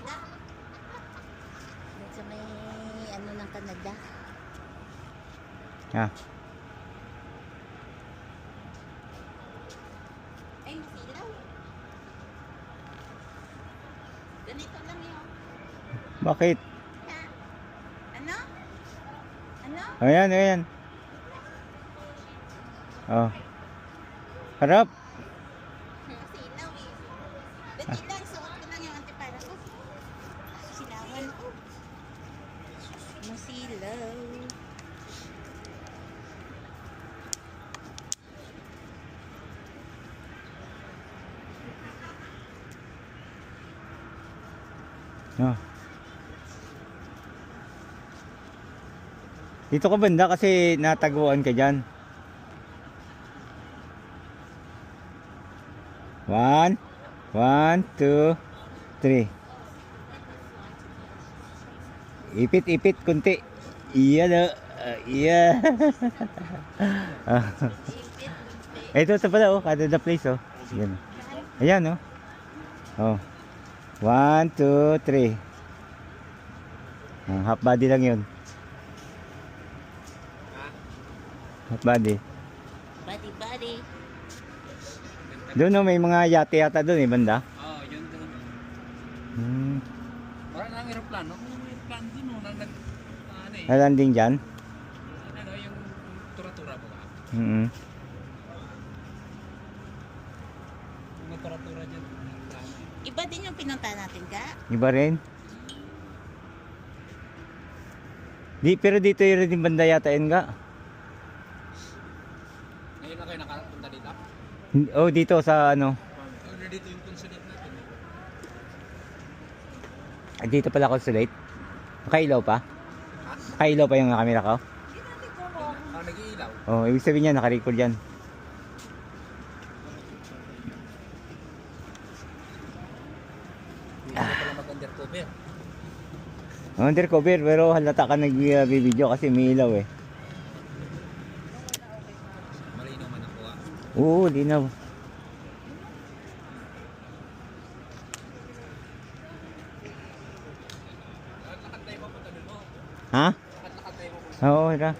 Canada. Doon sa may ano ng Canada. Ah. Ay, silaw. Ganito lang yun. Bakit? Ah. Ano? Ano? Ayan, ayan. Oh. Harap. Silaw eh. Ba't ah. ilang suot ko lang yung antipara ko? Silawan ko. Masilaw. Oh. Dito ka banda kasi nataguan ka dyan. One, one, two, three. Ipit, ipit, kunti. Iya na. Uh, iya. Ito, ito pala, oh. Canada Place, oh. Yan. Ayan, oh. Oh. One, two, three. Ah, half body lang yun. Half body. Buddy, buddy. Doon no, may mga yate yata doon eh, banda. Oo, oh, yun doon. Hmm. Parang ang aeroplano. Ang aeroplano doon, no, na nag... Ano eh. Nalanding dyan. Ano, yung tura-tura ba? Mm Yung tura-tura dyan. Iba din yung pinunta natin ka. Iba rin. Di, pero dito yun rin yung banda yata yun nga. Ngayon na kayo nakapunta dito? Oh, dito sa ano. Oh, dito yung consulate Dito pala consulate. Nakailaw pa? Nakailaw pa yung camera ko? Ah, nag-iilaw. Oh, ibig sabihin niya, nakarecord yan. Mag-undercover. Oh, undercover, pero halata ka nag-video kasi may ilaw eh. Malinaw man ako ah. Oo, linaw. Ha? Oo, ra.